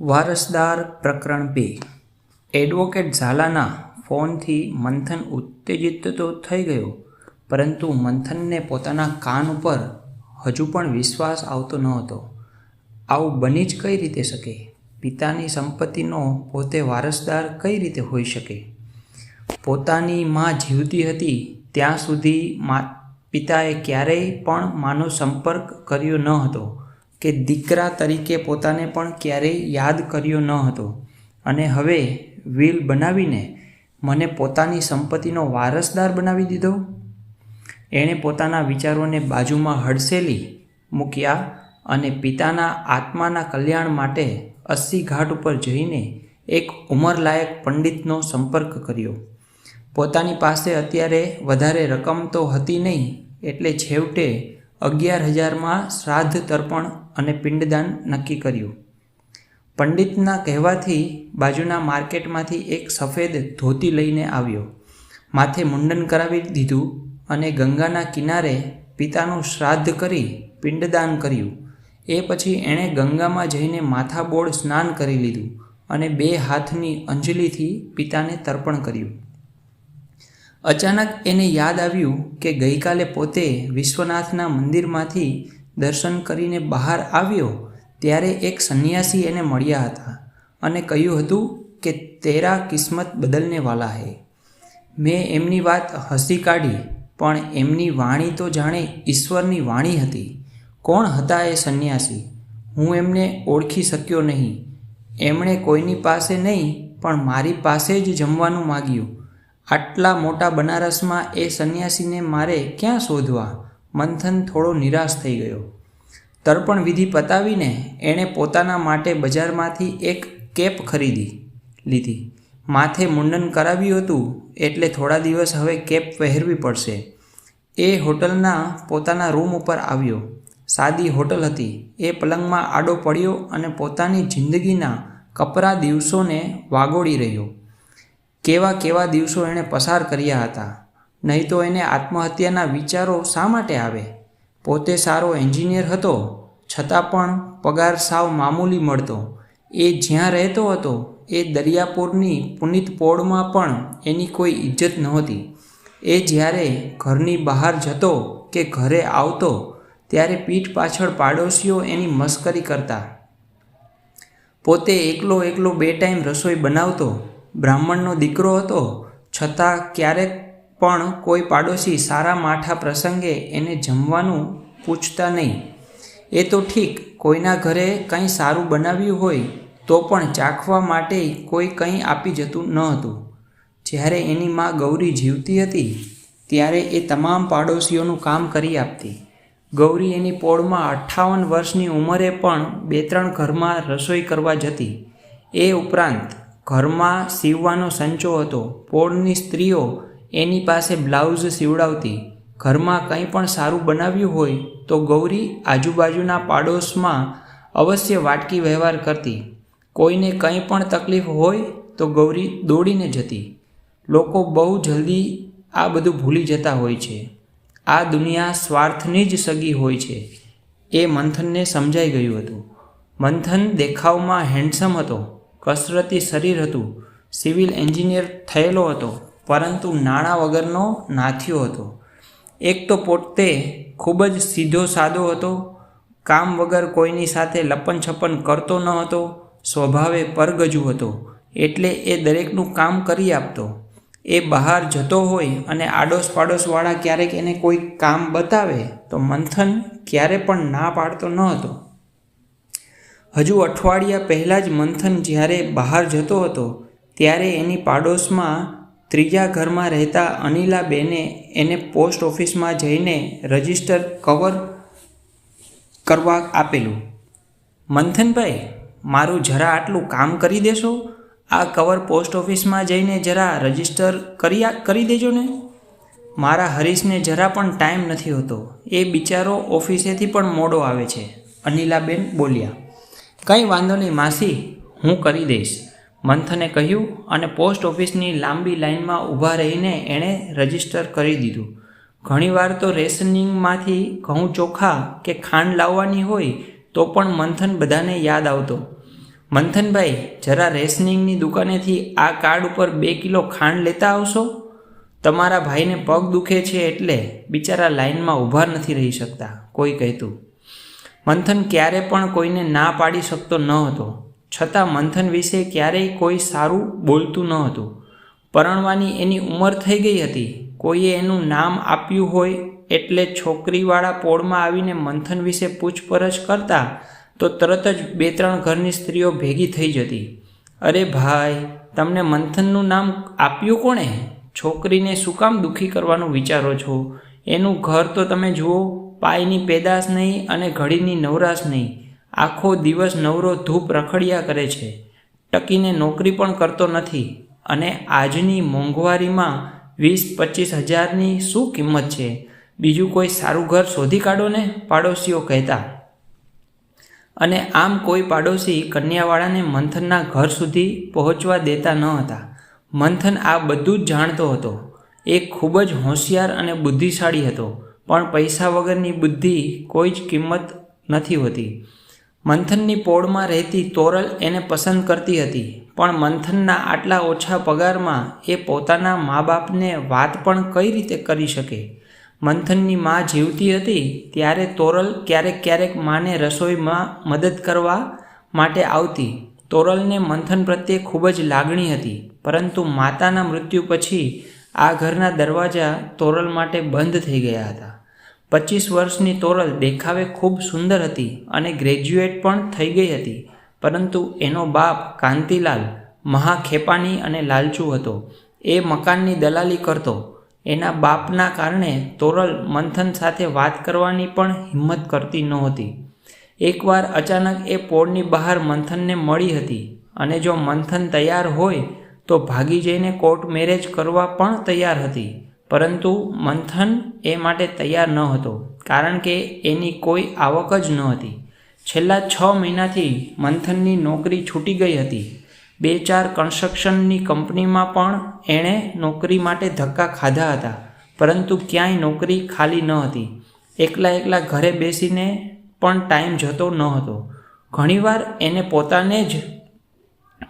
વારસદાર પ્રકરણ બે. એડવોકેટ ઝાલાના ફોનથી મંથન ઉત્તેજિત તો થઈ ગયો, પરંતુ મંથનને પોતાના કાન ઉપર હજુ પણ વિશ્વાસ આવતો ન હતો. આવું બની જ કઈ રીતે શકે? પિતાની સંપત્તિનો પોતે વારસદાર કઈ રીતે હોઈ શકે? પોતાની માં જીવતી હતી ત્યાં સુધી મા, પિતાએ ક્યારેય પણ માનો સંપર્ક કર્યો ન હતો. કે દીકરા તરીકે પોતાને પણ ક્યારેય યાદ કર્યો ન હતો. અને હવે વિલ બનાવીને મને પોતાની સંપત્તિનો વારસદાર બનાવી દીધો? એણે પોતાના વિચારોને બાજુમાં હડસેલી મૂક્યા અને પિતાના આત્માના કલ્યાણ માટે અસ્સી ઘાટ ઉપર જઈને એક ઉંમરલાયક પંડિતનો સંપર્ક કર્યો. પોતાની પાસે અત્યારે વધારે રકમ તો હતી નહીં, એટલે છેવટે અગિયાર હજારમાં શ્રાદ્ધ તર્પણ અને પિંડદાન નક્કી કર્યું. પંડિતના કહેવાથી બાજુના માર્કેટમાંથી એક સફેદ ધોતી લઈને આવ્યો. માથે મુંડન કરાવી દીધું અને ગંગાના કિનારે પિતાનું શ્રાદ્ધ કરી પિંડદાન કર્યું. એ પછી એણે ગંગામાં જઈને માથાબોળ સ્નાન કરી લીધું અને બે હાથની અંજલિથી પિતાને તર્પણ કર્યું. અચાનક એને યાદ આવ્યું કે ગઈકાલે પોતે વિશ્વનાથના મંદિરમાંથી દર્શન કરીને બહાર આવ્યો ત્યારે એક સંન્યાસી એને મળ્યા હતા અને કહ્યું હતું કે, તેરા કિસ્મત બદલને વાલા હે. મેં એમની વાત હસી કાઢી, પણ એમની વાણી તો જાણે ઈશ્વરની વાણી હતી. કોણ હતા એ સંન્યાસી? હું એમને ઓળખી શક્યો નહીં. એમણે કોઈની પાસે નહીં, પણ મારી પાસે જ જમવાનું માગ્યું. આટલા મોટા બનારસમાં એ સંન્યાસીને મારે ક્યાં શોધવા? મંથન થોડો નિરાશ થઈ ગયો. તર્પણ વિધિ પતાવીને એણે પોતાના માટે બજારમાંથી એક કેપ ખરીદી લીધી. માથે મુંડન કરાવ્યું હતું એટલે થોડા દિવસ હવે કેપ પહેરવી પડશે. એ હોટલના પોતાના રૂમ ઉપર આવ્યો. સાદી હોટલ હતી. એ પલંગમાં આડો પડ્યો અને પોતાની જિંદગીના કપરા દિવસોને વાગોળી રહ્યો. કેવા કેવા દિવસો એણે પસાર કર્યા હતા? નહીં તો એને આત્મહત્યાના વિચારો શા માટે આવે? પોતે સારો એન્જિનિયર હતો, છતાં પણ પગાર સાવ મામૂલી મળતો. એ જ્યાં રહેતો હતો, એ દરિયાપુરની પુનિત પોળમાં પણ એની કોઈ ઇજ્જત નહોતી. એ જ્યારે ઘરની બહાર જતો કે ઘરે આવતો, ત્યારે પીઠ પાછળ પાડોશીઓ એની મસ્કરી કરતા. પોતે એકલો એકલો બે ટાઈમ રસોઈ બનાવતો બ્રાહ્મણનો દીકરો હતો, છતાં ક્યારેક પણ કોઈ પાડોશી સારા માઠા પ્રસંગે એને જમવાનું પૂછતા નહીં. એ તો ઠીક, કોઈના ઘરે કંઈ સારું બનાવ્યું હોય, તો પણ ચાખવા માટે કોઈ કંઈ આપી જતું ન હતું. જ્યારે એની મા ગૌરી જીવતી હતી, ત્યારે એ તમામ પાડોશીઓનું કામ કરી આપતી. ગૌરી એની પોળમાં અઠ્ઠાવન વર્ષની ઉંમરે પણ બે ત્રણ ઘરમાં રસોઈ કરવા જતી. એ ઉપરાંત ઘરમાં સીવવાનો સંચો હતો. પોળની સ્ત્રીઓ એની પાસે બ્લાઉઝ સીવડાવતી. ઘરમાં કંઈ પણ સારું બનાવ્યું હોય તો ગૌરી આજુબાજુના પાડોશમાં અવશ્ય વાટકી વ્યવહાર કરતી. કોઈને કંઈ પણ તકલીફ હોય તો ગૌરી દોડીને જતી. લોકો બહુ જલ્દી આ બધું ભૂલી જતા હોય છે. આ દુનિયા સ્વાર્થની જ સગી હોય છે. એ મંથનને સમજાઈ ગયું હતું. મંથન દેખાવમાં હેન્ડસમ હતો. કસરતી શરીર હતું. સિવિલ એન્જિનિયર થયેલો હતો, પરંતુ નાણાં વગરનો નાથ્યો હતો. એક તો પોતે ખૂબ જ સીધો સાદો હતો, કામ વગર કોઈની સાથે લપન છપન કરતો ન હતો, સ્વભાવે પરગજુ હતો, એટલે એ દરેકનું કામ કરી આપતો. એ બહાર જતો હોય અને આડોશ પાડોશવાળા ક્યારેક એને કોઈ કામ બતાવે, તો મંથન ક્યારે પણ ના પાડતો ન હતો. હજુ અઠવાડિયા પહેલાં જ મંથન જ્યારે બહાર જતો હતો, ત્યારે એની પાડોશમાં ત્રીજા ઘરમાં રહેતા અનિલાબેને એને પોસ્ટ ઓફિસમાં જઈને રજિસ્ટર કવર કરવા આપેલું. મંથનભાઈ, મારું જરા આટલું કામ કરી દેશો? આ કવર પોસ્ટ ઓફિસમાં જઈને જરા રજિસ્ટર કરી કરી દેજો ને. મારા હરીશને જરા પણ ટાઈમ નથી હોતો. એ બિચારો ઓફિસેથી પણ મોડો આવે છે. અનિલાબેન બોલ્યા. કંઈ વાંધો નહીં માસી, હું કરી દઈશ. મંથને કહ્યું અને પોસ્ટ ઓફિસની લાંબી લાઇનમાં ઊભા રહીને એણે રજિસ્ટર કરી દીધું. ઘણીવાર તો રેશનિંગમાંથી ઘઉં ચોખા કે ખાંડ લાવવાની હોય તો પણ મંથન બધાને યાદ આવતો. મંથનભાઈ, જરા રેશનિંગની દુકાનેથી આ કાર્ડ ઉપર બે કિલો ખાંડ લેતા આવશો? તમારા ભાઈને પગ દુખે છે એટલે બિચારા લાઇનમાં ઊભા નથી રહી શકતા, કોઈ કહેતું. મંથન ક્યારે પણ કોઈને ના પાડી શકતો ન હતો. છતાં મંથન વિશે ક્યારેય કોઈ સારું બોલતું ન હતું. પરણવાની એની ઉંમર થઈ ગઈ હતી. કોઈએ એનું નામ આપ્યું હોય એટલે છોકરીવાળા પોળમાં આવીને મંથન વિશે પૂછપરછ કરતા તો તરત જ બે ત્રણ ઘરની સ્ત્રીઓ ભેગી થઈ જતી. અરે ભાઈ, તમને મંથનનું નામ આપ્યું કોણે? છોકરીને શું કામ દુઃખી કરવાનું વિચારો છો? એનું ઘર તો તમે જુઓ પાયની પેદાશ નહીં અને ઘડીની નવરાશ નહીં. આખો દિવસ નવરો ધૂપ રખડ્યા કરે છે. ટકીને નોકરી પણ કરતો નથી. અને આજની મોંઘવારીમાં વીસ પચીસ હજારની શું કિંમત છે? બીજું કોઈ સારું ઘર શોધી કાઢો ને, પાડોશીઓ કહેતા. અને આમ કોઈ પાડોશી કન્યાવાળાને મંથનના ઘર સુધી પહોંચવા દેતા ન હતા. મંથન આ બધું જ જાણતો હતો. એ ખૂબ જ હોશિયાર અને બુદ્ધિશાળી હતો. પણ પૈસા વગરની બુદ્ધિ કોઈ જ કિંમત નથી હોતી. મંથનની પોળમાં રહેતી તોરલ એને પસંદ કરતી હતી, પણ મંથનના આટલા ઓછા પગારમાં એ પોતાના મા બાપને વાત પણ કઈ રીતે કરી શકે? મંથનની મા જીવતી હતી ત્યારે તોરલ ક્યારેક ક્યારેક માને રસોઈમાં મદદ કરવા માટે આવતી. તોરલને મંથન પ્રત્યે ખૂબ જ લાગણી હતી, પરંતુ માતાના મૃત્યુ પછી આ ઘરના દરવાજા તોરલ માટે બંધ થઈ ગયા હતા. પચીસ વર્ષની તોરલ દેખાવે ખૂબ સુંદર હતી અને ગ્રેજ્યુએટ પણ થઈ ગઈ હતી, પરંતુ એનો બાપ કાંતિલાલ મહાખેપાની અને લાલચુ હતો. એ મકાનની દલાલી કરતો. એના બાપના કારણે તોરલ મંથન સાથે વાત કરવાની પણ હિંમત કરતી નહોતી. એકવાર અચાનક એ પોળની બહાર મંથનને મળી હતી અને જો મંથન તૈયાર હોય તો ભાગી જઈને કોર્ટ મેરેજ કરવા પણ તૈયાર હતી. પરંતુ મંથન એ માટે તૈયાર ન હતો, કારણ કે એની કોઈ આવક જ ન હતી. છેલ્લા છ મહિનાથી મંથનની નોકરી છૂટી ગઈ હતી. બે ચાર કન્સ્ટ્રક્શનની કંપનીમાં પણ એણે નોકરી માટે ધક્કા ખાધા હતા, પરંતુ ક્યાંય નોકરી ખાલી ન હતી. એકલા એકલા ઘરે બેસીને પણ ટાઈમ જતો ન હતો. ઘણીવાર એને પોતાને જ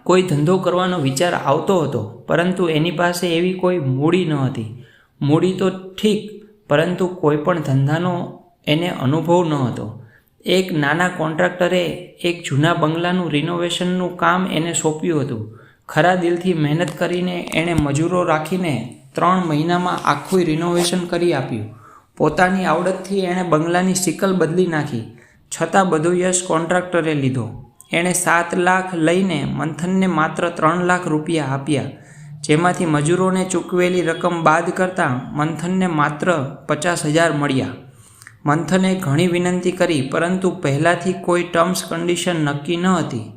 કોઈ ધંધો કરવાનો વિચાર આવતો હતો, પરંતુ એની પાસે એવી કોઈ મૂડી ન હતી. મૂડી તો ઠીક, પરંતુ કોઈ પણ ધંધાનો એને અનુભવ ન હતો. એક નાના કોન્ટ્રાક્ટરે એક જૂના બંગલાનું રિનોવેશનનું કામ એને સોંપ્યું હતું. ખરા દિલથી મહેનત કરીને એણે મજૂરો રાખીને ત્રણ મહિનામાં આખું રિનોવેશન કરી આપ્યું. પોતાની આવડતથી એણે બંગલાની સિકલ બદલી નાખી. છતાં બધું યશ કોન્ટ્રાક્ટરે લીધો. એણે સાત લાખ લઈને મંથનને માત્ર ત્રણ લાખ રૂપિયા આપ્યા. જેમાંથી મજૂરોને ચૂકવેલી રકમ બાદ કરતાં મંથનને માત્ર પચાસ હજાર મળ્યા. મંથને ઘણી વિનંતી કરી, પરંતુ પહેલાંથી કોઈ ટર્મ્સ કન્ડિશન નક્કી ન હતી.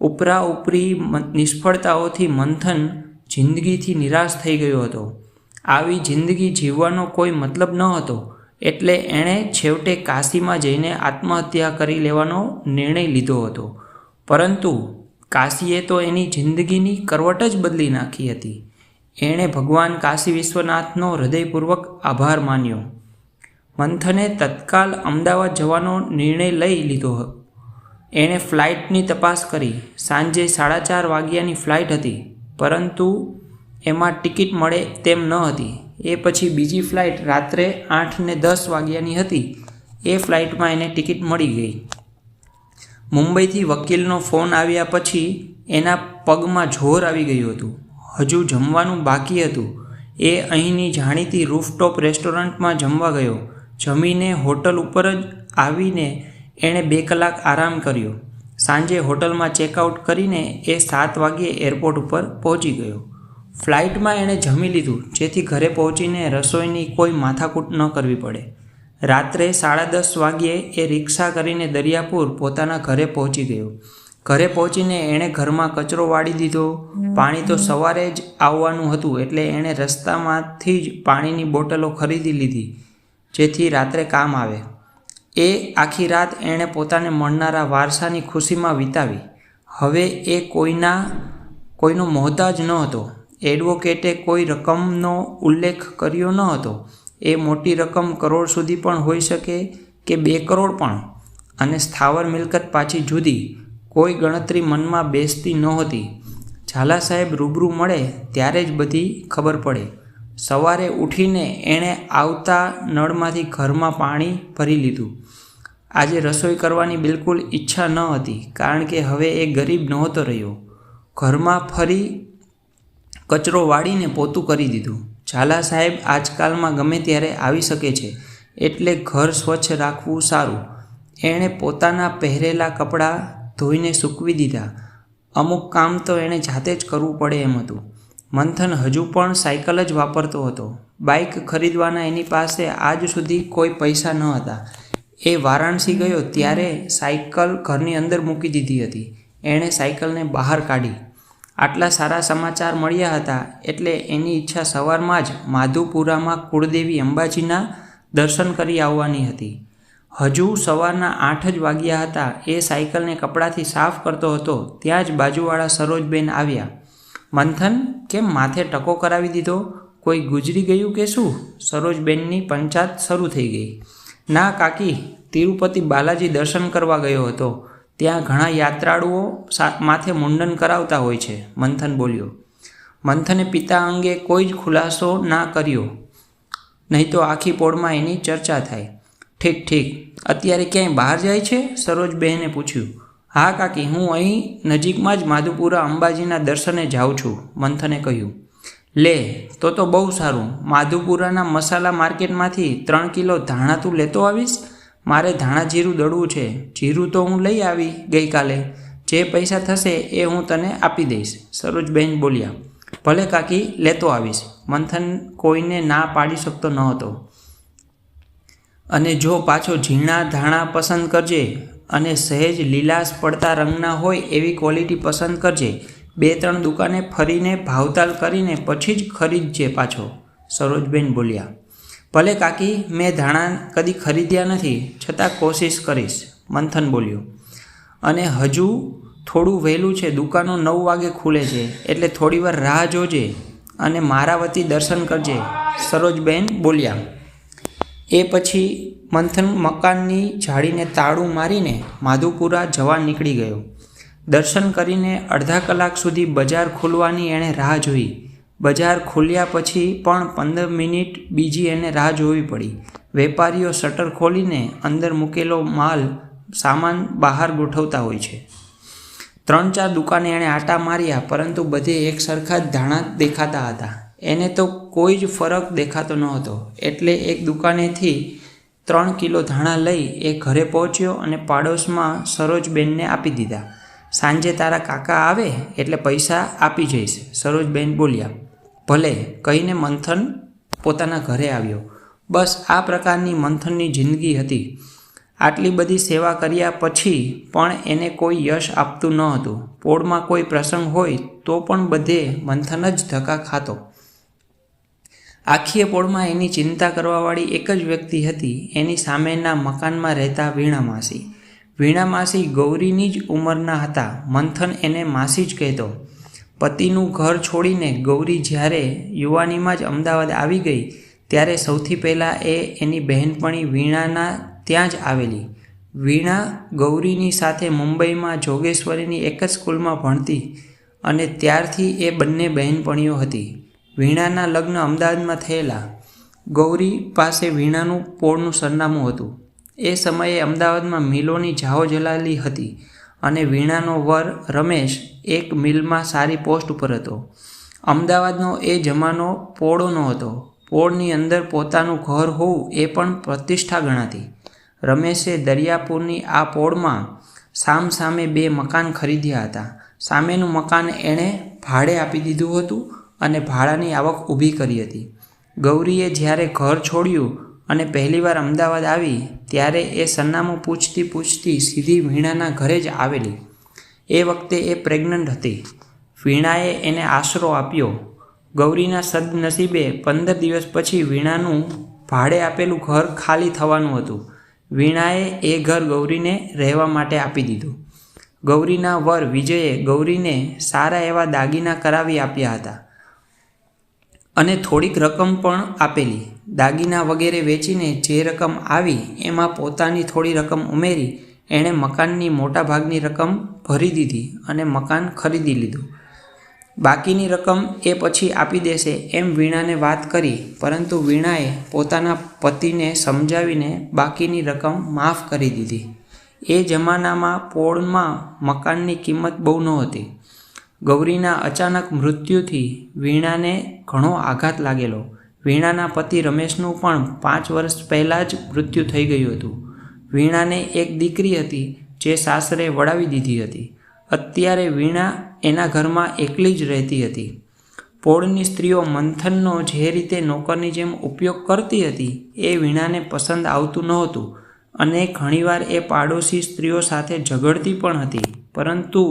ઉપરા ઉપરી નિષ્ફળતાઓથી મંથન જિંદગીથી નિરાશ થઈ ગયો હતો. આવી જિંદગી જીવવાનો કોઈ મતલબ ન હતો. એટલે એણે છેવટે કાશીમાં જઈને આત્મહત્યા કરી લેવાનો નિર્ણય લીધો હતો. પરંતુ કાશીએ તો એની જિંદગીની કરવટ જ બદલી નાખી હતી. એણે ભગવાન કાશી વિશ્વનાથનો હૃદયપૂર્વક આભાર માન્યો. મંથને તત્કાલ અમદાવાદ જવાનો નિર્ણય લઈ લીધો એણે ફ્લાઇટની તપાસ કરી. સાંજે સાડા ચાર વાગ્યાની ફ્લાઇટ હતી, પરંતુ એમાં ટિકિટ મળે તેમ ન હતી. એ પછી બીજી ફ્લાઇટ રાત્રે આઠ ને દસ વાગ્યાની હતી. એ ફ્લાઇટમાં એને ટિકિટ મળી ગઈ. મુંબઈથી વકીલનો ફોન આવ્યા પછી એના પગમાં જોર આવી ગયું હતું. હજુ જમવાનું બાકી હતું. એ અહીંની જાણીતી રૂફટોપ રેસ્ટોરન્ટમાં જમવા ગયો. જમીને હોટલ ઉપર જ આવીને એણે બે કલાક આરામ કર્યો. સાંજે હોટલમાં ચેકઆઉટ કરીને એ સાત વાગ્યે એરપોર્ટ ઉપર પહોંચી ગયો. ફ્લાઇટમાં એણે જમી લીધું, જેથી ઘરે પહોંચીને રસોઈની કોઈ માથાકૂટ ન કરવી પડે. રાત્રે સાડા દસ વાગ્યે એ રિક્ષા કરીને દરિયાપુર પોતાના ઘરે પહોંચી ગયો. ઘરે પહોંચીને એણે ઘરમાં કચરો વાળી દીધો. પાણી તો સવારે જ આવવાનું હતું, એટલે એણે રસ્તામાંથી જ પાણીની બોટલો ખરીદી લીધી, જેથી રાત્રે કામ આવે. એ આખી રાત એણે પોતાને મળનારા વારસાની ખુશીમાં વિતાવી. હવે એ કોઈના, કોઈનો મોહતાજ ન હતો. એડવોકેટે કોઈ રકમનો ઉલ્લેખ કર્યો ન હતો. એ મોટી રકમ કરોડ સુધી પણ હોઈ શકે કે બે કરોડ પણ? અને સ્થાવર મિલકત પાછી જુદી, કોઈ ગણતરી મનમાં બેસતી નહોતી ઝાલા સાહેબ રૂબરૂ મળે ત્યારે જ બધી ખબર પડે. સવારે ઉઠીને એણે આવતા નળમાંથી ઘરમાં પાણી ભરી લીધું. આજે રસોઈ કરવાની બિલકુલ ઈચ્છા ન હતી, કારણ કે હવે એ ગરીબ નહોતો રહ્યો. ઘરમાં ફરી કચરો વાળીને પોતું કરી દીધું. ઝાલા સાહેબ આજકાલમાં ગમે ત્યારે આવી શકે છે, એટલે ઘર સ્વચ્છ રાખવું સારું. એણે પોતાના પહેરેલા કપડાં ધોઈને સૂકવી દીધા. અમુક કામ તો એણે જાતે જ કરવું પડે એમ હતું. મંથન હજુ પણ સાયકલ જ વાપરતો હતો. બાઇક ખરીદવાના એની પાસે આજ સુધી કોઈ પૈસા ન હતા. એ વારાણસી ગયો ત્યારે સાયકલ ઘરની અંદર મૂકી દીધી હતી. એણે સાયકલને બહાર કાઢી. આટલા સારા સમાચાર મળ્યા હતા એટલે એની ઈચ્છા સવારમાં જ માધુપુરામાં કુળદેવી અંબાજીના દર્શન કરી આવવાની હતી. હજુ સવારના આઠ જ વાગ્યા હતા. એ સાયકલને કપડાથી સાફ કરતો હતો. ત્યાં જ બાજુવાળા સરોજબેન આવ્યા. મંથન, કેમ માથે ટકો કરાવી દીધો? કોઈ ગુજરી ગયું કે શું? સરોજબેનની પંચાત શરૂ થઈ ગઈ. ના કાકી, તિરુપતિ બાલાજી દર્શન કરવા ગયો હતો. ત્યાં ઘણા યાત્રાળુઓ માથે મુંડન કરાવતા હોય છે, મંથન બોલ્યો. મંથને પિતા અંગે કોઈ જ ખુલાસો ના કર્યો. નહીં તો આખી પોળમાં એની ચર્ચા થાય. ઠીક ઠીક, અત્યારે ક્યાંય બહાર જાય છે? સરોજબહેને પૂછ્યું. હા કાકી, હું અહીં નજીકમાં જ માધુપુરા અંબાજીના દર્શને જાઉં છું, મંથને કહ્યું. લે, તો તો બહુ સારું. માધુપુરાના મસાલા માર્કેટમાંથી ત્રણ કિલો ધાણા તું લેતો આવીશ? મારે ધાણા જીરું દળવું છે. જીરું તો હું લઈ આવી ગઈકાલે. જે પૈસા થશે એ હું તને આપી દઈશ. સરોજબેન બોલ્યા, ભલે કાકી, લેતો આવીશ. મંથન કોઈને ના પાડી શકતો ન હતો અને જો પાછો ઝીણા ધાણા પસંદ કરજે અને સહેજ લીલાશ પડતા રંગના હોય એવી ક્વોલિટી પસંદ કરજે, બે ત્રણ દુકાને ફરીને ભાવતાલ કરીને પછી જ ખરીદજે પાછો. સરોજબેન બોલ્યા ભલે કાકી, મેં ધાણા કદી ખરીદ્યા નથી, છતાં કોશિશ કરીશ, મંથન બોલ્યો. અને હજુ થોડું વહેલું છે, દુકાનો નવ વાગે ખુલે છે, એટલે થોડીવાર રાહ જોજે અને મારા વતી દર્શન કરજે, સરોજબેન બોલ્યા. એ પછી મંથન મકાનની જાળીને તાળું મારીને માધુપુરા જવા નીકળી ગયો. દર્શન કરીને અડધા કલાક સુધી બજાર ખુલવાની એણે રાહ જોઈ. બજાર ખુલ્યા પછી પણ પંદર મિનિટ બીજી એને રાહ જોવી પડી. વેપારીઓ શટર ખોલીને અંદર મૂકેલો માલ સામાન બહાર ગોઠવતા હોય છે. ત્રણ ચાર દુકાને એણે આટા માર્યા, પરંતુ બધે એક સરખા જ ધાણા દેખાતા હતા. એને તો કોઈ જ ફરક દેખાતો નહોતો. એટલે એક દુકાનેથી ત્રણ કિલો ધાણા લઈ એ ઘરે પહોંચ્યો અને પાડોશમાં સરોજબેનને આપી દીધા. સાંજે તારા કાકા આવે એટલે પૈસા આપી જઈશ. સરોજબેન બોલ્યા ભલે કહીને મંથન પોતાના ઘરે આવ્યો. બસ આ પ્રકારની મંથનની જિંદગી હતી. આટલી બધી સેવા કર્યા પછી પણ એને કોઈ યશ આપતું ન હતું. પોળમાં કોઈ પ્રસંગ હોય તો પણ બધે મંથન જ ધક્કા ખાતો. આખીએ પોળમાં એની ચિંતા કરવાવાળી એક જ વ્યક્તિ હતી. એની સામેના મકાનમાં રહેતા વીણા માસી. વીણા માસી ગૌરીની જ ઉંમરના હતા. મંથન એને માસી જ કહેતો. પતિનું ઘર છોડીને ગૌરી જ્યારે યુવાનીમાં જ અમદાવાદ આવી ગઈ, ત્યારે સૌથી પહેલાં એ એની બહેનપણી વીણાના ત્યાં જ આવેલી. વીણા ગૌરીની સાથે મુંબઈમાં જોગેશ્વરીની એક જ સ્કૂલમાં ભણતી અને ત્યારથી એ બંને બહેનપણીઓ હતી. વીણાના લગ્ન અમદાવાદમાં થયેલા. ગૌરી પાસે વીણાનું પોળનું સરનામું હતું. એ સમયે અમદાવાદમાં મિલોની જાહો જલાલી હતી. અને વીણાનો વર રમેશ એક મિલમાં સારી પોસ્ટ ઉપર હતો. અમદાવાદનો એ જમાનો પોળોનો હતો પોળની અંદર પોતાનું ઘર હોવું એ પણ પ્રતિષ્ઠા ગણાતી. રમેશે દરિયાપુરની આ પોળમાં સામ સામે બે મકાન ખરીદ્યા હતા. સામેનું મકાન એણે ભાડે આપી દીધું હતું અને ભાડાની આવક ઊભી કરી હતી. ગૌરીએ જ્યારે ઘર છોડ્યું અને પહેલીવાર અમદાવાદ આવી, ત્યારે એ સરનામું પૂછતી પૂછતી સીધી વીણાના ઘરે જ આવેલી. એ વખતે એ પ્રેગ્નન્ટ હતી. વીણાએ એને આશરો આપ્યો. ગૌરીના સદનસીબે પંદર દિવસ પછી વીણાનું ભાડે આપેલું ઘર ખાલી થવાનું હતું. વીણાએ એ ઘર ગૌરીને રહેવા માટે આપી દીધું. ગૌરીના વર વિજયે ગૌરીને સારા એવા દાગીના કરાવી આપ્યા હતા. અને થોડીક રકમ પણ આપેલી. દાગીના વગેરે વેચીને જે રકમ આવી એમાં પોતાની થોડી રકમ ઉમેરી એણે મકાનની મોટા ભાગની રકમ ભરી દીધી અને મકાન ખરીદી લીધું. બાકીની રકમ એ પછી આપી દેશે એમ વીણાને વાત કરી, પરંતુ વીણાએ પોતાના પતિને સમજાવીને બાકીની રકમ માફ કરી દીધી. એ જમાનામાં પોળમાં મકાનની કિંમત બહુ નહોતી. ગૌરીના અચાનક મૃત્યુથી વીણાને ઘણો આઘાત લાગેલો. વીણાના પતિ રમેશનું પણ પાંચ વર્ષ પહેલાં જ મૃત્યુ થઈ ગયું હતું. વીણાને એક દીકરી હતી જે સાસરે વળાવી દીધી હતી. અત્યારે વીણા એના ઘરમાં એકલી જ રહેતી હતી. પોળની સ્ત્રીઓ મંથનનો જે રીતે નોકરની જેમ ઉપયોગ કરતી હતી એ વીણાને પસંદ આવતું નહોતું અને ઘણીવાર એ પાડોશી સ્ત્રીઓ સાથે ઝઘડતી પણ હતી, પરંતુ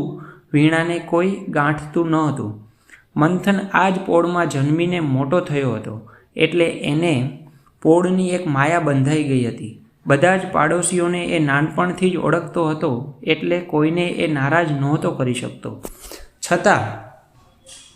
વીણાને કોઈ ગાંઠતું નહોતું. મંથન આ જ પોળમાં જન્મીને મોટો થયો હતો. એટલે એને પોળની એક માયા બંધાઈ ગઈ હતી. બધા જ પાડોશીઓને એ નાનપણથી જ ઓળખતો હતો એટલે કોઈને એ નારાજ નહોતો કરી શકતો. છતાં,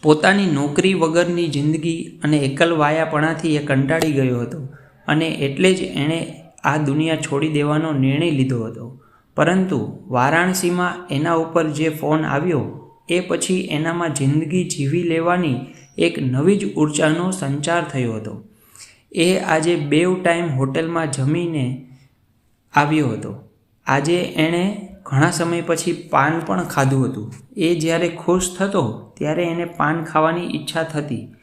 પોતાની નોકરી વગરની જિંદગી અને એકલવાયાપણાથી એ કંટાળી ગયો હતો અને એટલે જ એણે આ દુનિયા છોડી દેવાનો નિર્ણય લીધો હતો. પરંતુ વારાણસીમાં એના ઉપર જે ફોન આવ્યો, એ પછી એનામાં જિંદગી જીવી લેવાની એક નવી જ ઉર્જાનો સંચાર થયો હતો. એ આજે બેવ ટાઈમ હોટેલમાં જમીને આવ્યો હતો. આજે એણે ઘણા સમય પછી પાન પણ ખાધું હતું. એ જ્યારે ખુશ થતો, ત્યારે એને પાન ખાવાની ઈચ્છા થતી.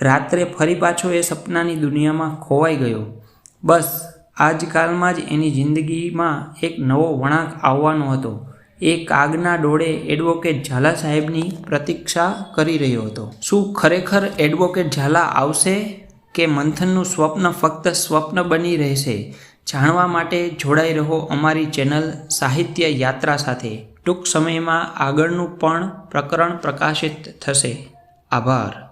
રાત્રે ફરી પાછો એ સપનાની દુનિયામાં ખોવાઈ ગયો. બસ, આજકાલમાં જ એની જિંદગીમાં એક નવો વળાંક આવવાનો હતો. એ કાગના ડોળે એડવોકેટ ઝાલા સાહેબની પ્રતીક્ષા કરી રહ્યો હતો. શું ખરેખર એડવોકેટ ઝાલા આવશે કે મંથનનું સ્વપ્ન ફક્ત સ્વપ્ન બની રહેશે? જાણવા માટે જોડાઈ રહો અમારી ચેનલ સાહિત્ય યાત્રા સાથે. ટૂંક સમયમાં આગળનું પણ પ્રકરણ પ્રકાશિત થશે. આભાર.